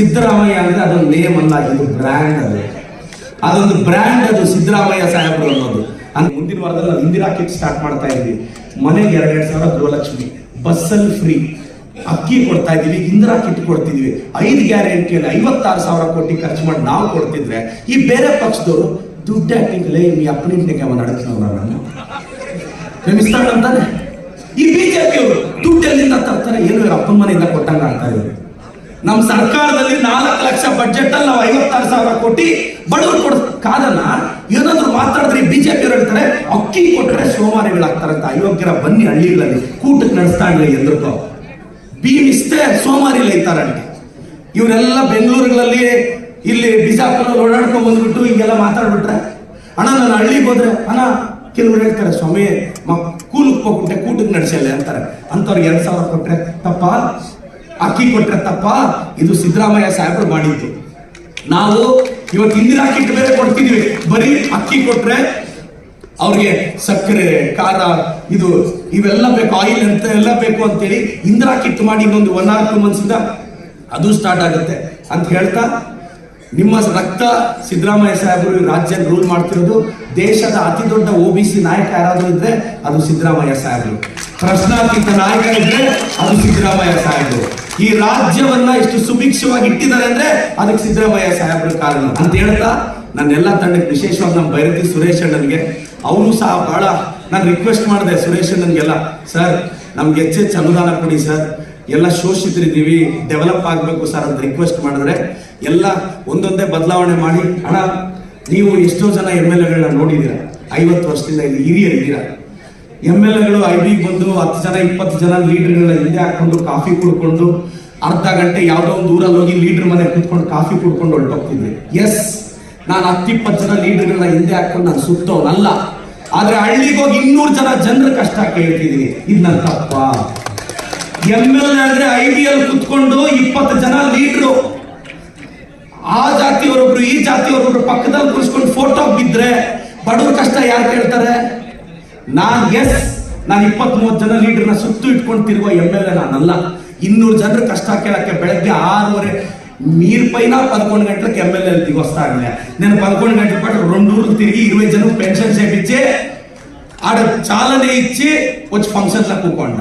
ಸಿದ್ದರಾಮಯ್ಯ ಅಂದ್ರೆ ಅದೊಂದು ನೇಮ್ ಅಲ್ಲ, ಇದು ಬ್ರ್ಯಾಂಡ್ ಅದು. ಅದೊಂದು ಬ್ರ್ಯಾಂಡ್ ಅದು ಸಿದ್ದರಾಮಯ್ಯ ಸಾಹೇಬರು ಅನ್ನೋದು. ಅಂದ್ರೆ ಮುಂದಿನ ವಾರದಲ್ಲಿ ನಾವು ಇಂದಿರಾ ಕಿಟ್ ಸ್ಟಾರ್ಟ್ ಮಾಡ್ತಾ ಇದ್ವಿ ಮನೆಗೆ ಎರಡೆರಡು ಸಾವಿರ ಗೃಹಲಕ್ಷ್ಮಿ, ಬಸ್ಸಲ್ಲಿ ಫ್ರೀ ಅಕ್ಕಿ ಕೊಡ್ತಾ ಇದೀವಿ ಇಂದಿರಾ ಕಿಟ್ ಕೊಡ್ತಿದ್ವಿ ಐದು ಗ್ಯಾರಂಟಿಯಲ್ಲಿ ಐವತ್ತಾರು ಸಾವಿರ ಕೋಟಿ ಖರ್ಚು ಮಾಡಿ ನಾವು ಕೊಡ್ತಿದ್ರೆ, ಈ ಬೇರೆ ಪಕ್ಷದವರು ದುಡ್ಡು ಹಾಕಿಂಗಲೇ ಈ ಅಪ್ಪನಿಂಟಿಗೆ ಅವನು ನಾನು? ಅಂತಾನೆ. ಈ ಬಿಜೆಪಿ ಅವರು ದುಡ್ಡು ಎಲ್ಲಿಂದ ತರ್ತಾರೆ, ಏನು ಅಪ್ಪನ ಮನೆಯಿಂದ ಕೊಟ್ಟಂಗ ಆಗ್ತಾ ಇವರು ನಮ್ಮ ಸರ್ಕಾರದಲ್ಲಿ ನಾಲ್ಕು ಲಕ್ಷ ಬಜೆಟ್ ಅಲ್ಲಿ ನಾವು ಐವತ್ತಾರು ಸಾವಿರ ಕೋಟಿ ಬಡವರು ಕೊಡ ಕಾದನ್ನ ಏನಾದ್ರು ಮಾತಾಡಿದ್ರೆ ಬಿಜೆಪಿ ಹೇಳ್ತಾರೆ, ಅಕ್ಕಿ ಕೊಟ್ಟರೆ ಸೋಮಾರಿಗಳಾಗ್ತಾರಂತ. ಅಯೋಗ್ಯರ ಬನ್ನಿ ಹಳ್ಳಿಗಳಲ್ಲಿ, ಕೂಟಕ್ಕೆ ನಡೆಸ್ತಾ ಇಲ್ಲ ಭೀಮ್ ಇಷ್ಟೇ ಸೋಮಾರಿ ಲೈತಾರಂತೆ ಇವರೆಲ್ಲ ಬೆಂಗಳೂರುಗಳಲ್ಲಿ ಇಲ್ಲಿ ಬಿಜಾಪುರಲ್ಲಿ ಓಡಾಡ್ಕೊಂಡ್ ಬಂದ್ಬಿಟ್ಟು ಹಿಂಗೆಲ್ಲ ಮಾತಾಡ್ಬಿಟ್ರೆ, ಅಣ್ಣ, ನಾನು ಹಳ್ಳಿಗೆ ಹೋದ್ರೆ, ಅಣ್ಣ, ಕೆಲವ್ರು ಹೇಳ್ತಾರೆ, ಸ್ವಾಮಿ ಕೂಲಕ್ಕೆ ಹೋಗ್ಬಿಟ್ಟೆ ಕೂಟಕ್ಕೆ ನಡೆಸಲ್ಲ ಅಂತಾರೆ. ಅಂತವ್ರಿಗೆ ಎರಡು ಸಾವಿರ ಕೊಟ್ಟರೆ ತಪ್ಪ ಅಕ್ಕಿ ಕೊಟ್ಟ ತಪ್ಪ, ಇದು ಸಿದ್ದರಾಮಯ್ಯ ಸಾಹೇಬರು ಮಾಡಿದ್ದು. ನಾವು ಇವತ್ತು ಇಂದಿರಾ ಕಿಟ್ ಬೇರೆ ಕೊಡ್ತಿದ್ವಿ. ಬರೀ ಅಕ್ಕಿ ಕೊಟ್ರೆ ಅವ್ರಿಗೆ ಸಕ್ಕರೆ, ಖಾರ, ಇದು, ಇವೆಲ್ಲ ಬೇಕು, ಆಯಿಲ್ ಅಂತ ಎಲ್ಲ ಬೇಕು ಅಂತೇಳಿ ಇಂದಿರಾ ಕಿಟ್ ಮಾಡಿ ಇನ್ನೊಂದು ಒನ್ ಆರ್ ಟು ಮಂತ್ಸಿಂದ ಅದು ಸ್ಟಾರ್ಟ್ ಆಗುತ್ತೆ ಅಂತ ಹೇಳ್ತಾ, ನಿಮ್ಮ ರಕ್ತ ಸಿದ್ದರಾಮಯ್ಯ ಸಾಹೇಬರು ರಾಜ್ಯ ರೂಲ್ ಮಾಡ್ತಿರೋದು. ದೇಶದ ಅತಿ ದೊಡ್ಡ ಒ ಬಿ ಸಿ ನಾಯಕ ಯಾರಾದರೂ ಇದ್ರೆ ಅದು ಸಿದ್ದರಾಮಯ್ಯ ಸಾಹೇಬರು. ಪ್ರಶ್ನಾತೀತ ನಾಯಕ ಇದ್ರೆ ಅದು ಸಿದ್ದರಾಮಯ್ಯ ಸಾಹೇಬರು. ಈ ರಾಜ್ಯವನ್ನ ಎಷ್ಟು ಸುಭಿಕ್ಷವಾಗಿ ಇಟ್ಟಿದ್ದಾರೆ ಅಂದ್ರೆ ಅದಕ್ಕೆ ಸಿದ್ದರಾಮಯ್ಯ ಸಾಹೇಬರ ಕಾರಣ. ಅಂತ ಹೇಳ್ತಾ ನನ್ನೆಲ್ಲ ತಂಡಕ್ಕೆ ವಿಶೇಷವಾಗಿ ನಮ್ಮ ಬೈರತಿ ಸುರೇಶ್ ಅಣ್ಣನಿಗೆ, ಅವನು ಸಹ ಬಹಳ ನಾನು ರಿಕ್ವೆಸ್ಟ್ ಮಾಡಿದೆ ಸುರೇಶ್ ಅಣ್ಣನಿಗೆಲ್ಲ, ಸರ್, ನಮ್ಗೆ ಹೆಚ್ಚೆಚ್ಚು ಅನುದಾನ ಕೊಡಿ ಸರ್. ಎಲ್ಲ ಶೋಷಿತರಿದ್ದೀವಿ ಡೆವಲಪ್ ಆಗಬೇಕು ಸರ್ ಅಂತ ರಿಕ್ವೆಸ್ಟ್ ಮಾಡಿದ್ರೆ, ಎಲ್ಲ ಒಂದೊಂದೇ ಬದಲಾವಣೆ ಮಾಡಿ ಹಣ ನೀವು ಎಷ್ಟೋ ಜನ ಎಂ ಎಲ್ ಎಗಳನ್ನ ನೋಡಿದ್ದೀರ? ಐವತ್ತು ವರ್ಷದಿಂದ ಇಲ್ಲಿ ಹಿರಿಯರಿದ್ದೀರಾ? ಎಂ ಎಲ್ ಎಗಳು ಐ ಬಿಗೆ ಬಂದು ಹತ್ತು ಜನ, ಇಪ್ಪತ್ತು ಜನ ಲೀಡರ್ಗಳ ಹಿಂದೆ ಹಾಕೊಂಡು ಕಾಫಿ ಕುಡ್ಕೊಂಡು ಅರ್ಧ ಗಂಟೆ ಯಾವುದೋ ಒಂದು ಊರಲ್ಲಿ ಹೋಗಿ ಲೀಡರ್ ಮನೆ ಕುತ್ಕೊಂಡು ಕಾಫಿ ಕುಡ್ಕೊಂಡು ಹೊರಟೋಗ್ತಿದ್ದೆ ಎಸ್ ನಾನು ಹತ್ತಿಪ್ಪತ್ತು ಜನ ಲೀಡರ್ಗಳ ಹಿಂದೆ ಹಾಕೊಂಡು ನಾನು ಸುತ್ತವನಲ್ಲ ಆದ್ರೆ ಹಳ್ಳಿಗೆ ಹೋಗಿ ಇನ್ನೂರು ಜನ ಜನರ ಕಷ್ಟ ಕೇಳ್ತಿದ್ದೀನಿ ಇದು ನನ್ನ ತಪ್ಪ. ಎಂ ಎಲ್ ಎ ಅಂದ್ರೆ ಐ ಬಿ ಎಲ್ ಕುತ್ಕೊಂಡು ಇಪ್ಪತ್ತು ಜನ ಲೀಡ್ರು. ಆ ಜಾತಿಯವರೊಬ್ರು, ಈ ಜಾತಿಯವರೊಬ್ರು ಪಕ್ಕದಲ್ಲಿ ಕುರಿಸ್ಕೊಂಡು ಫೋಟೋ ಬಿದ್ದರೆ ಬಡವ್ರ ಕಷ್ಟ ಯಾರು ಕೇಳ್ತಾರೆ? ನಾನು ಎಸ್ ನಾನು ಇಪ್ಪತ್ತ್ ಮೂವತ್ತು ಜನ ಲೀಡರ್ನ ಸುತ್ತು ಇಟ್ಕೊಂಡು ತಿರುವ ಎಂ ಎಲ್ ಎ ನಾನಲ್ಲ. ಇನ್ನೂರು ಜನರು ಕಷ್ಟ ಕೇಳಕ್ಕೆ ಬೆಳಗ್ಗೆ ಆರೂವರೆ మీరు పైన పదకొండు ಎಂ ಎಲ್ ಎಲ್ వస్తారులే నేను పదకొండు గంటల పాటు రెండు ఊర్లు తిరిగి ఇరవై జనం ಪೆನ್ಷನ್ చేపించి ఆడ ಚಾಲನೆ ಇಚ್ಚಿ వచ్చి ಫಂಕ್ಷನ್ಸ್ ಕೂಕೊಂಡ.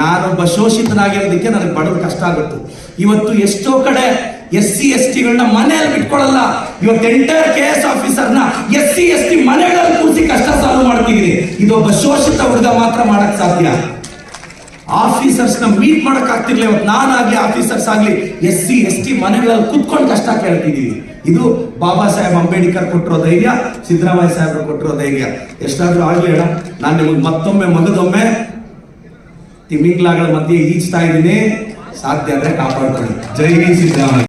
ನಾನೊಬ್ಬ ಶೋಷಿತನಾಗಿರೋದಕ್ಕೆ ನನಗೆ ಬಡವ ಕಷ್ಟ ಆಗುತ್ತೆ. ಇವತ್ತು ಎಷ್ಟೋ ಕಡೆ ಎಸ್ ಸಿ ಎಸ್ ಟಿಗಳನ್ನ ಮನೆಯಲ್ಲಿ ಬಿಟ್ಕೊಳ್ಳಲ್ಲ ಇವತ್ತು ಎಂಟರ್ ಕೆ ಎಸ್ ಆಫೀಸರ್ನ ಎಸ್ ಸಿ ಎಸ್ ಟಿ ಮನೆಗಳಲ್ಲಿ ಇದೊಬ್ಬ ಶೋಷಿತ ಹುಡುಗ ಮಾತ್ರ ಮಾಡಕ್ ಸಾಧ್ಯ. ಆಫೀಸರ್ಸ್ನ ಮೀಟ್ ಮಾಡಕ್ ಇವತ್ತು ನಾನಾಗ್ಲಿ ಆಫೀಸರ್ಸ್ ಆಗ್ಲಿ ಎಸ್ ಸಿ ಎಸ್ ಟಿ ಮನೆಗಳಲ್ಲಿ ಕುತ್ಕೊಂಡು ಕಷ್ಟ ಕೇಳ್ತಿದೀವಿ. ಇದು ಬಾಬಾ ಸಾಹೇಬ್ ಅಂಬೇಡ್ಕರ್ ಕೊಟ್ಟಿರೋ ಧೈರ್ಯ, ಸಿದ್ದರಾಮಯ್ಯ ಸಾಹೇಬ್ರು ಕೊಟ್ಟಿರೋ ಧೈರ್ಯ. ಎಷ್ಟಾದ್ರೂ ಆಗ್ಲಿ ಅಣ್ಣ, ನಾನು ನಿಮಗೆ ಮತ್ತೊಮ್ಮೆ ಮಗದೊಮ್ಮೆ ತಿಮಿಂಗ್ಲಾಗಳ ಮಧ್ಯೆ ಈಜ್ತಾ ಇದ್ದೀನಿ. ಸಾಧ್ಯ ಅಂದ್ರೆ ಕಾಪಾಡ್ಕೊಳ್ಳಿ. ಜೈ ಸಿದ್ದರಾಮಯ್ಯ.